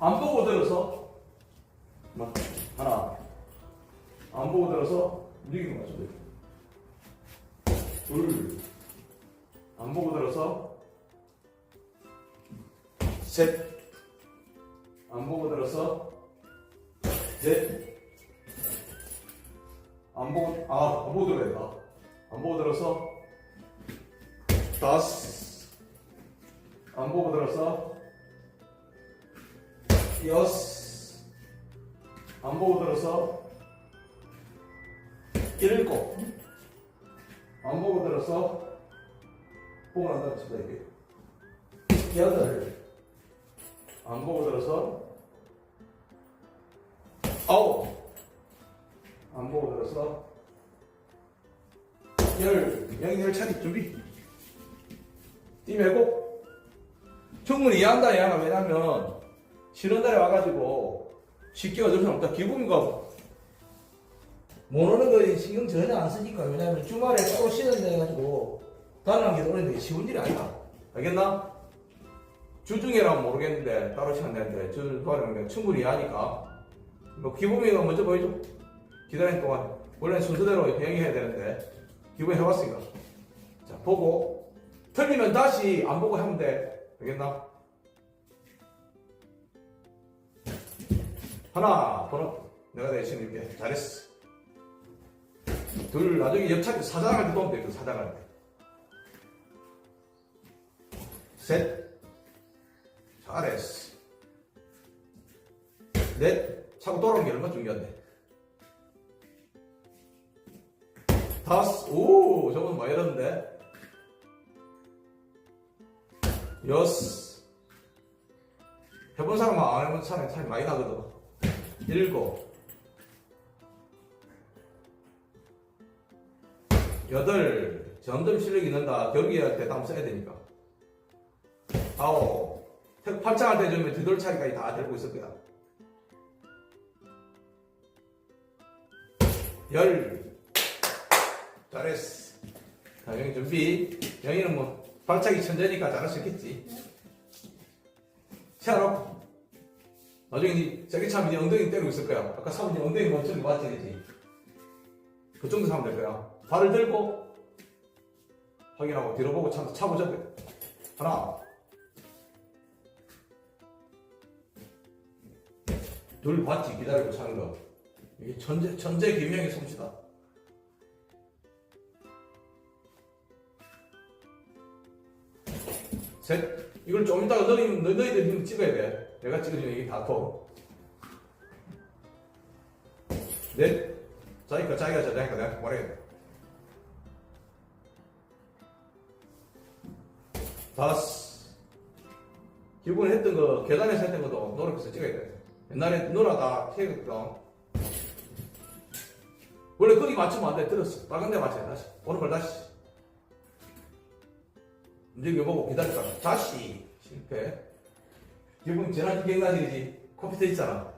안 보고 들어서 막 하나 안 보고 들어서 움직이는 거죠. 둘 안 보고 들어서 셋 안 보고 들어서 넷 안 보고 아, 안 보고 들어야 된다. 안 보고 들어서 다섯 안 보고 들어서 여섯 안 보고 들어서 일곱 안 보고 들어서 보고 난다 칩니다 이게. 여덟. 안 보고 들어서 아홉. 안 보고 들어서 열. 영이 열 차례 준비. 띠매고. 충분히 이해한다 이해한다 왜냐면 날에 와가지고 쉽게 어쩔 수 없다. 기분이가 못 오는 거 신경 전혀 안 쓰니까. 왜냐면 주말에 따로 쉬는 데 해가지고 다른 게 오는 게 쉬운 일이 아니다. 알겠나? 주중이라면 모르겠는데 따로 시간 내는데 주말에는 충분히 이해하니까. 뭐 기분이가 먼저 보여줘. 기다리는 동안. 원래 순서대로 행위해야 되는데 기분 해봤으니까. 자 보고. 틀리면 다시 안 보고 하면 돼. 알겠나? 하나 번호 내가 대신 이렇게 잘했어 둘 나중에 옆차기 사장할 때 도움 돼 그 사장할 때 셋. 잘했어. 넷. 차고 돌아오는 게 얼마나 중요한데. 다섯. 오, 저건 많이 이러는데. 여섯. 해본 사람만 안 해본 사람이 차이 많이 나거든. 일곱. 여덟. 점점 실력이 는다. 경기할 때 한번 써야 되니까. 아홉. 때 주면 뒤돌차기까지 다 들고 있을 거야. 열. 잘했어. 자, 영희 준비. 영희는 뭐, 발차기 천재니까 잘할 수 있겠지. 세워놓고. 나중에 니, 저기 차면 니 엉덩이 때리고 있을 거야. 아까 사면 니 엉덩이 멈추는 거 맞지? 그 정도 하면 될 거야. 발을 들고, 확인하고, 뒤로 보고 차, 차 보자. 하나, 둘 봤지 기다리고 사는 거 이게 천재 천재 김영의 솜씨다 셋 이걸 좀 이따가 너희 너- 너희들 힘 찍어야 돼 내가 찍어주면 이게 다토 넷 자기가 자기가 자기가 내가 말해야 돼 다섯 기본에 했던 거 계단에서 했던 것도 노력해서 찍어야 돼 옛날에 누나가 태극던 원래 거기 맞추면 안 돼. 들었어. 빨간 데 맞춰야 돼. 다시. 오른발 다시. 움직여 보고 기다릴까. 다시. 실패. 기분 지난 기억나지? 컴퓨터 있잖아.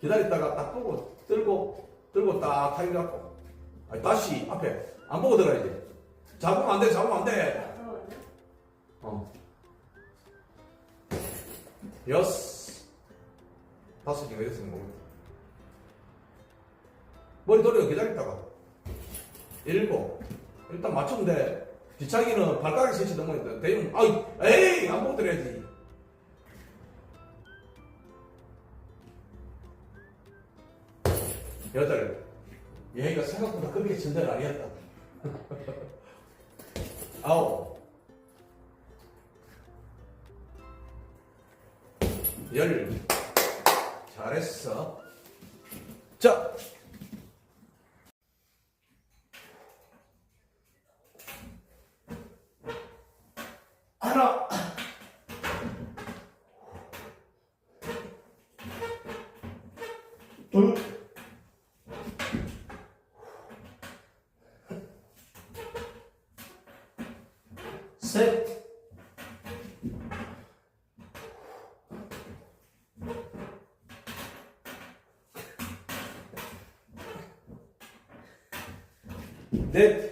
기다렸다가 딱 보고, 들고, 들고 딱 타임 잡고. 아니, 다시. 앞에. 안 보고 들어야지. 잡으면 안 돼. 잡으면 안 돼. 어. 여섯. 다섯 개가 있으면 모르겠다. 머리 돌리고 기다렸다가. 일곱. 일단 맞추면 돼. 뒤차기는 발가락에 스치 넘어야 돼. 대면, 아이, 에이! 안 보고 들어야지. 여덟. 얘가 생각보다 그렇게 천재는 아니었다. 아홉. 열. 잘했어. 자. 하나. 둘. 셋. 넷.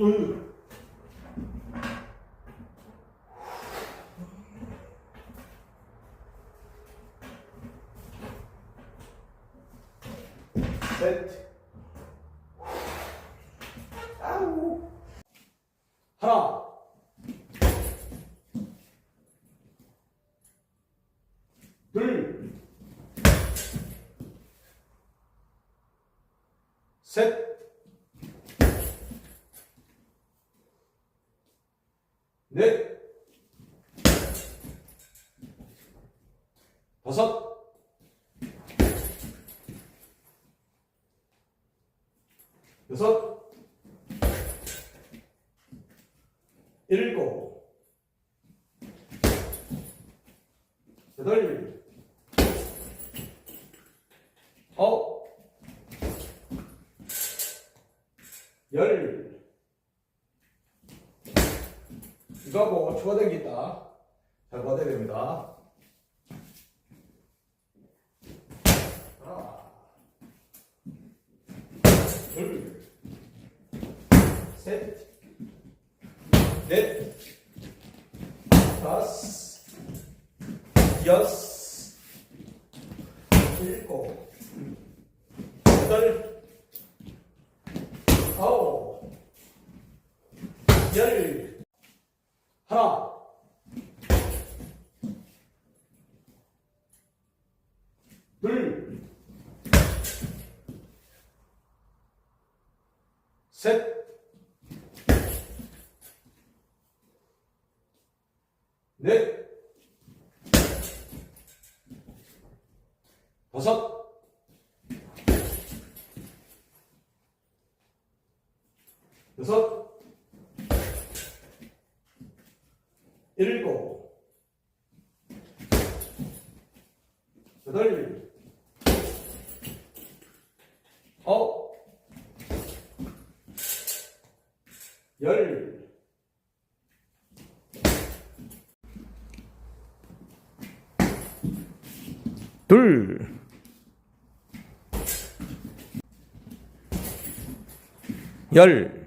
둘, 셋, 아우, 하나, 둘, 셋, 넷, 다섯, 여섯, 일곱, 여덟, 아홉, 열, 이거하고 추가된 게 있다. 잘 받아야 됩니다. 하나, 둘, 셋, 넷, 다섯, 여섯, 일곱, 여덟, 아홉, 열, 하나, 둘, 셋, 넷, 다섯, 여섯, 일곱, 여덟, 아홉, 열, 둘, 열,